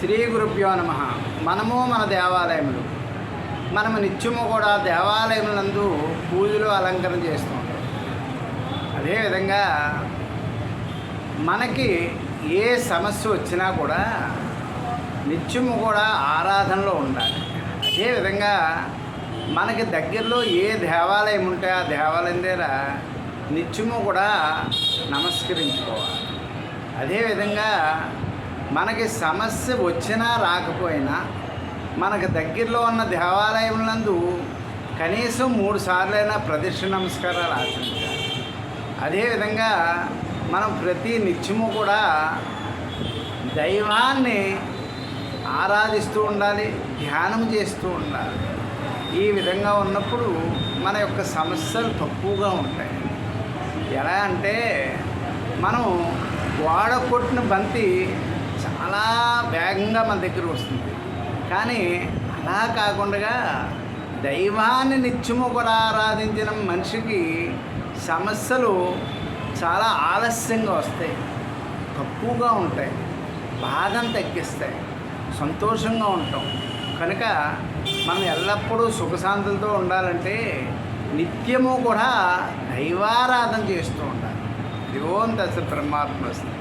శ్రీ గురుభ్యో నమ. మనము మన దేవాలయములు. మనము నిత్యము కూడా దేవాలయములందు పూజలు అలంకరణ చేస్తూ ఉంటాం. అదేవిధంగా మనకి ఏ సమస్య వచ్చినా కూడా నిత్యము కూడా ఆరాధనలో ఉండాలి. అదేవిధంగా మనకి దగ్గరలో ఏ దేవాలయం ఉంటే ఆ దేవాలయం దగ్గర నిత్యము కూడా నమస్కరించుకోవాలి. అదేవిధంగా మనకి సమస్య వచ్చినా రాకపోయినా మనకు దగ్గరలో ఉన్న దేవాలయములందు కనీసం మూడు సార్లైనా ప్రదక్షిణ నమస్కారాలు ఆచరించాలి. అదేవిధంగా మనం ప్రతి నిత్యము కూడా దైవాన్ని ఆరాధిస్తూ ఉండాలి ధ్యానం చేస్తూ ఉండాలి. ఈ విధంగా ఉన్నప్పుడు మన యొక్క సమస్యలు తక్కువగా ఉంటాయి. ఎలా అంటే మనం గోడ కొట్టిన బంతి చాలా వేగంగా మన దగ్గర వస్తుంది. కానీ అలా కాకుండా దైవాన్ని నిత్యము కూడా ఆరాధించిన మనిషికి సమస్యలు చాలా ఆలస్యంగా వస్తాయి. తక్కువగా ఉంటాయి. బాధను తగ్గిస్తాయి. సంతోషంగా ఉంటాం. కనుక మనం ఎల్లప్పుడూ సుఖశాంతులతో ఉండాలంటే నిత్యము కూడా దైవారాధన చేస్తూ ఉండాలి. ఇది ఓం బ్రహ్మాత్మ వస్తుంది